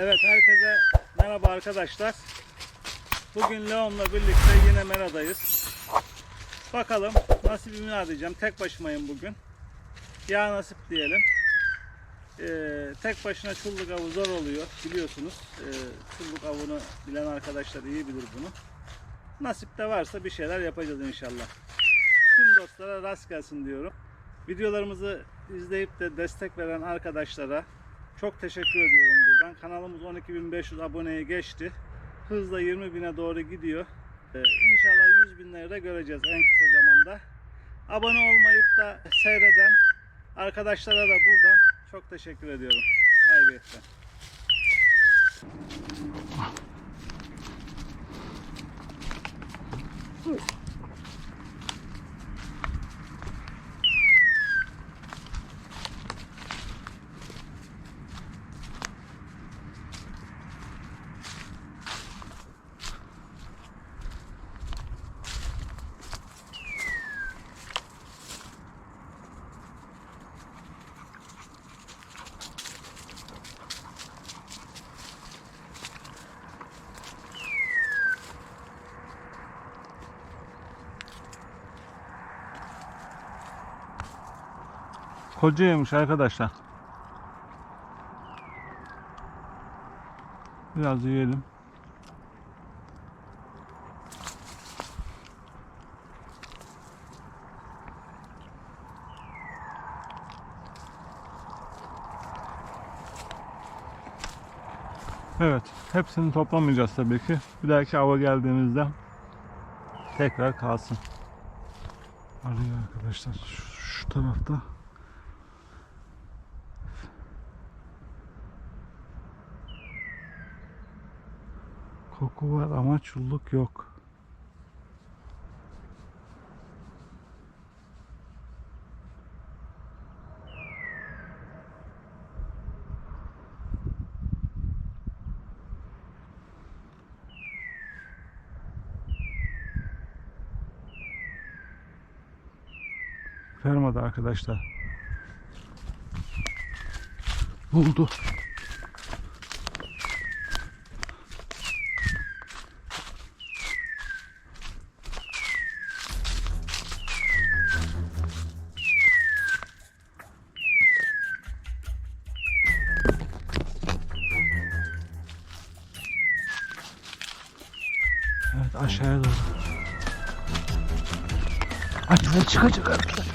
Evet herkese merhaba arkadaşlar. Bugün Leon'la birlikte yine Mera'dayız. Bakalım nasibimi arayacağım. Tek başımayım bugün. Ya nasip diyelim. Ee, tek başına çulluk avı zor oluyor biliyorsunuz. Ee, çulluk avını bilen arkadaşlar iyi bilir bunu. Nasip de varsa bir şeyler yapacağız inşallah. Tüm dostlara rast gelsin diyorum. Videolarımızı izleyip de destek veren arkadaşlara çok teşekkür ediyorum buradan. Kanalımız 12.500 aboneye geçti. Hızla 20.000'e doğru gidiyor. Ee, inşallah 100 binleri de göreceğiz en kısa zamanda. Abone olmayıp da seyreden arkadaşlara da buradan çok teşekkür ediyorum. Ayrıyetten. Kocaymış arkadaşlar. Biraz yiyelim. Evet, hepsini toplamayacağız tabii ki. Bir dahaki hava geldiğimizde tekrar kalsın. Arıyor arkadaşlar şu, şu tarafta. Koku var ama çulluk yok. Fermada arkadaşlar. Buldu. Doğru. Şuraya çıkacak arkadaş.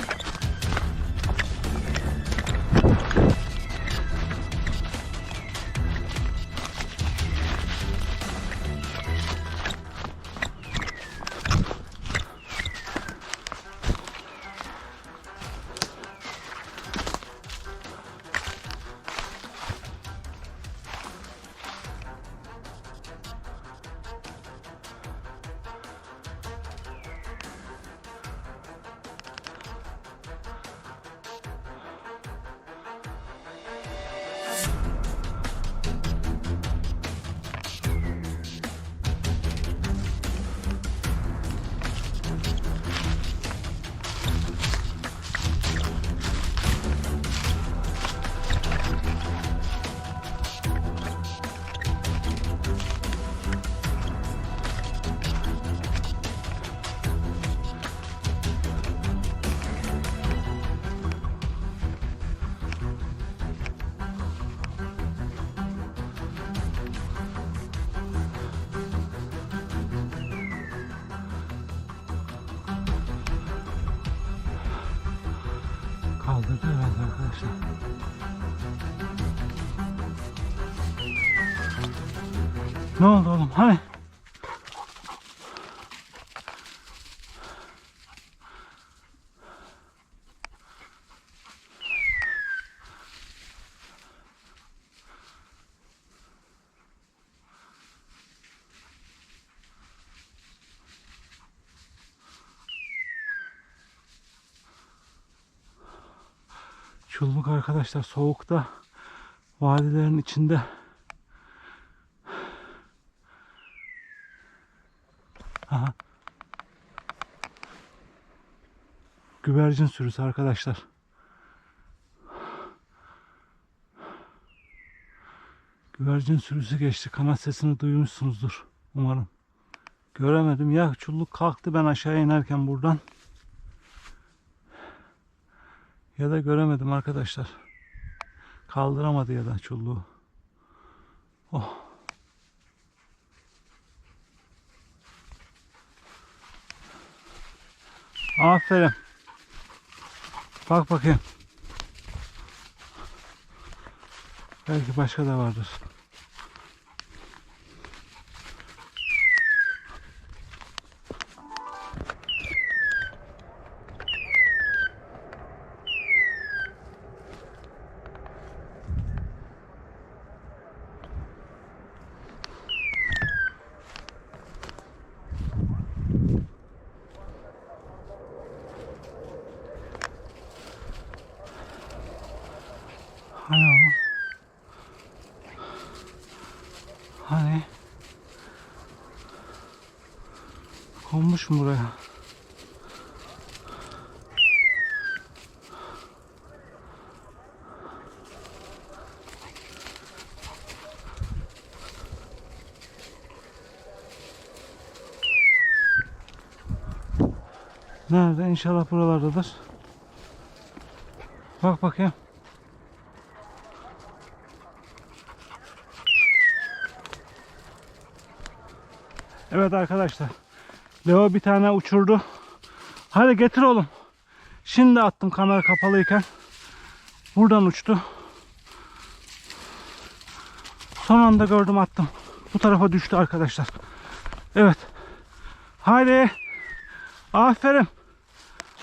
Ne oldu oğlum? Hani? Çulluk arkadaşlar soğukta vadilerin içinde Aha. Güvercin sürüsü arkadaşlar. Güvercin sürüsü geçti. Kanat sesini duymuşsunuzdur umarım. Göremedim. Ya çulluk kalktı ben aşağı inerken buradan. Ya da göremedim arkadaşlar. Kaldıramadı ya da çulluğu. Oh. Aferin. Bak bakayım. Belki başka da vardır. Hani oğlum? Hani? Konmuş mu buraya? Nerede? İnşallah buralardadır. Bak bakayım. Evet arkadaşlar. Leo bir tane uçurdu. Hadi getir oğlum. Şimdi attım kamera kapalıyken. Buradan uçtu. Son anda gördüm attım. Bu tarafa düştü arkadaşlar. Evet. Haydi. Aferin.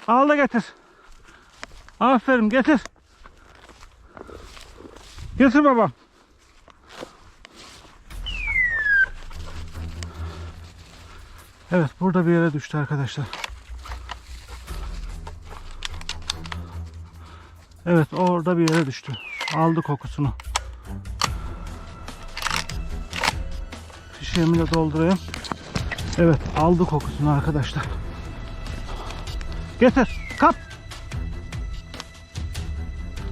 Al da getir. Aferin getir. Getir babam. Evet burada bir yere düştü arkadaşlar. Evet orada bir yere düştü. Aldı kokusunu. Fişeğimi de doldurayım. Evet aldı kokusunu arkadaşlar. Getir. Kap.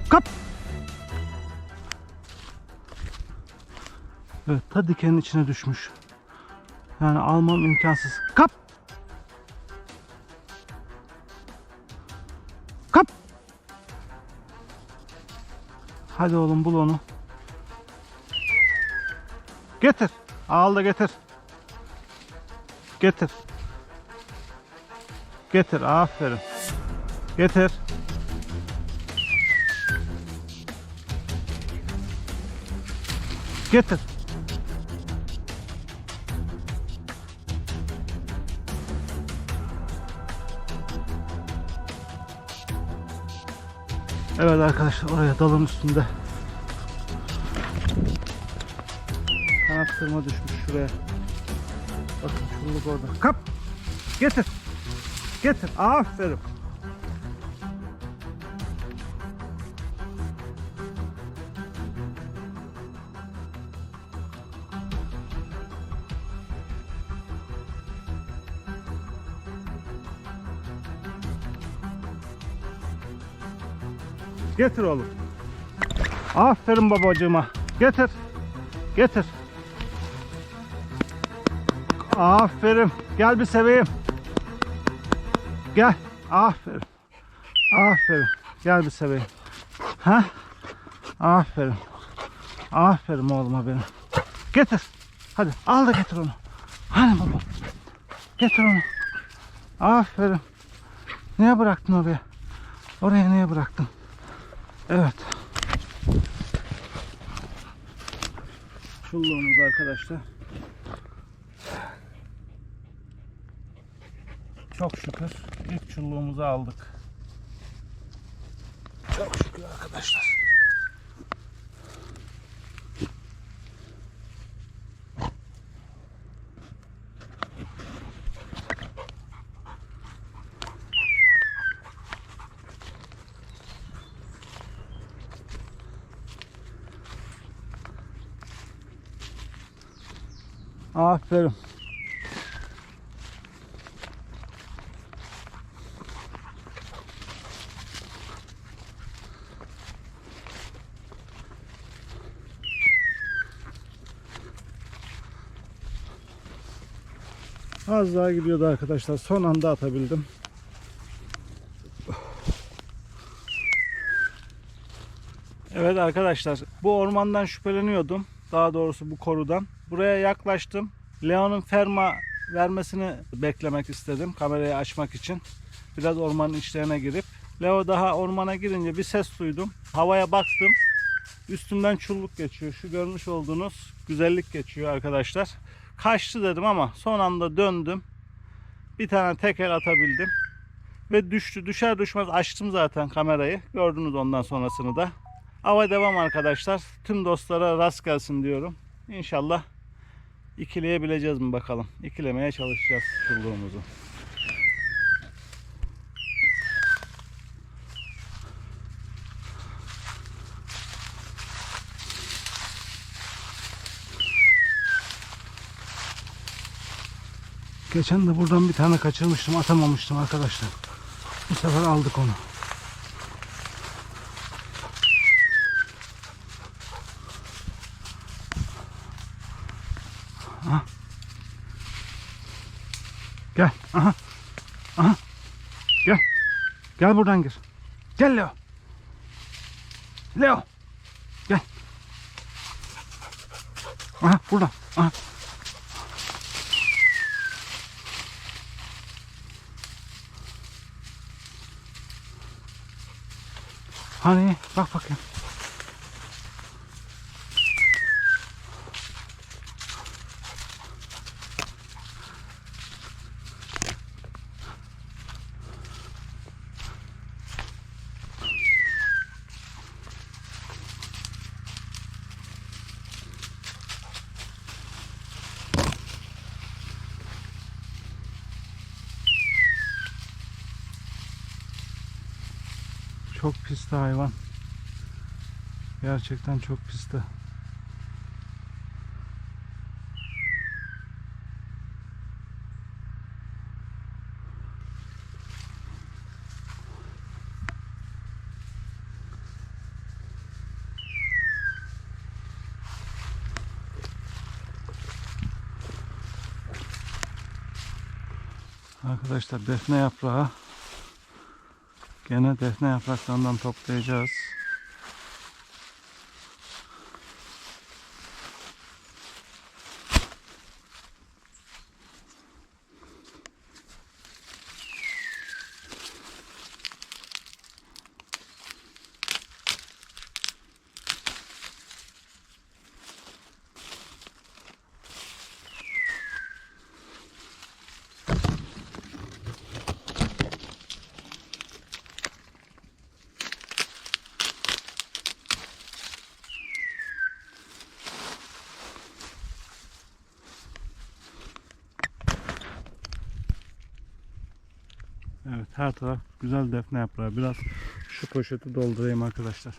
Kap. Evet ta dikenin içine düşmüş. Yani almam imkansız. Kap. Kap. Hadi oğlum bul onu. Getir. Al da getir. Getir. Getir. Aferin. Getir. Getir. Evet arkadaşlar oraya dalın üstünde. Kanat kırma düşmüş şuraya. Bakın çulluk orada. Kap! Getir! Getir! Aferin! Getir oğlum. Aferin babacığıma. Getir. Getir. Aferin. Gel bir seveyim. Gel. Aferin. Aferin. Gel bir seveyim. Ha? Aferin. Aferin oğluma benim. Getir. Hadi al da getir onu. Hani baba. Getir onu. Aferin. Niye bıraktın oraya? Oraya niye bıraktın? Evet. Çulluğumuz arkadaşlar. Çok şükür ilk çulluğumuzu aldık. Çok şükür arkadaşlar. Aferin. Az daha gidiyordu arkadaşlar. Son anda atabildim. Evet arkadaşlar bu ormandan şüpheleniyordum. Daha doğrusu bu korudan. Buraya yaklaştım. Leon'un ferma vermesini beklemek istedim kamerayı açmak için. Biraz ormanın içlerine girip. Leo daha ormana girince bir ses duydum. Havaya baktım. Üstünden çulluk geçiyor. Şu görmüş olduğunuz güzellik geçiyor arkadaşlar. Kaçtı dedim ama son anda döndüm. Bir tane teker atabildim. Ve düştü. Düşer düşmez açtım zaten kamerayı. Gördünüz ondan sonrasını da. Ava devam arkadaşlar. Tüm dostlara rast gelsin diyorum. İnşallah ikileyebileceğiz mi bakalım. İkilemeye çalışacağız çulluğumuzu. Geçen de buradan bir tane kaçırmıştım, atamamıştım arkadaşlar. Bu sefer aldık onu. Aha. Gel. Aha. Aha. Gel. Gel buradan gir. Gel Leo. Leo. Gel. Aha burada. Aha. Hani bak bakayım. Çok pisti hayvan. Gerçekten çok pisti. Arkadaşlar defne yaprağı Gene defne yapraklarından toplayacağız. Evet her taraf güzel defne yaprağı. Biraz şu poşeti doldurayım arkadaşlar.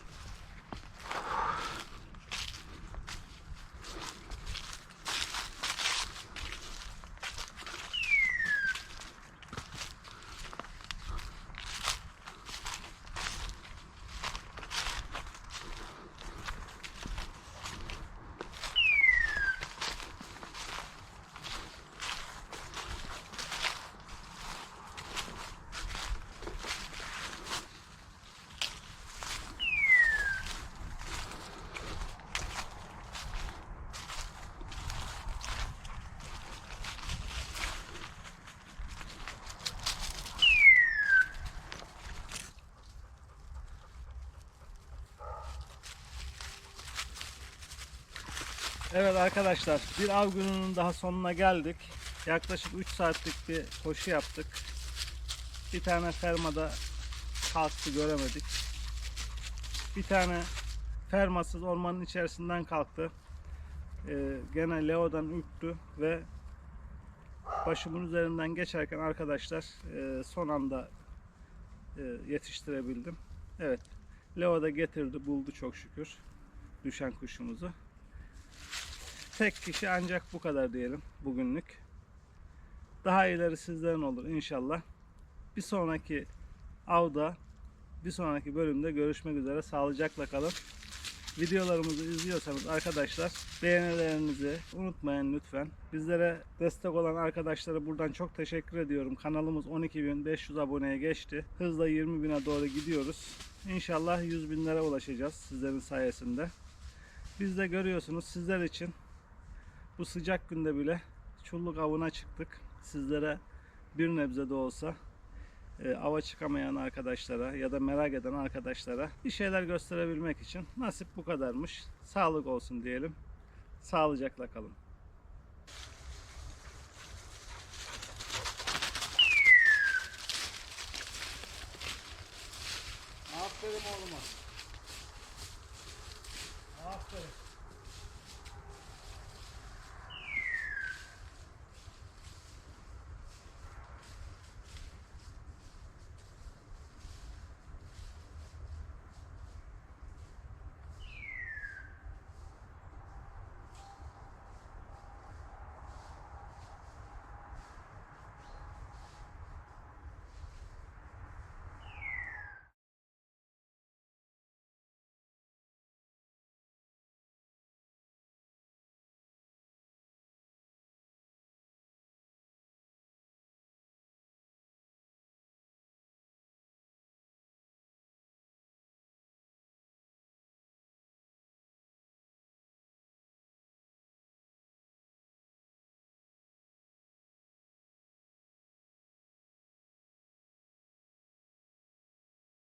Evet arkadaşlar bir av gününün daha sonuna geldik. Yaklaşık 3 saatlik bir koşu yaptık. Bir tane fermada kalktı göremedik. Bir tane fermasız ormanın içerisinden kalktı. Ee, gene Leo'dan ürktü ve başımın üzerinden geçerken arkadaşlar e, son anda e, yetiştirebildim. Evet Leo da getirdi buldu çok şükür düşen kuşumuzu. Tek kişi ancak bu kadar diyelim bugünlük. Daha ileri sizlerin olur inşallah. Bir sonraki avda, bir sonraki bölümde görüşmek üzere. Sağlıcakla kalın. videolarımızı izliyorsanız arkadaşlar beğenilerinizi unutmayın lütfen. Bizlere destek olan arkadaşlara buradan çok teşekkür ediyorum. Kanalımız 12.500 aboneye geçti. Hızla 20.000'e doğru gidiyoruz. İnşallah 100 binlere ulaşacağız sizlerin sayesinde. Biz de görüyorsunuz sizler için bu sıcak günde bile çulluk avına çıktık. Sizlere bir nebze de olsa e, ava çıkamayan arkadaşlara ya da merak eden arkadaşlara bir şeyler gösterebilmek için nasip bu kadarmış. Sağlık olsun diyelim. Sağlıcakla kalın.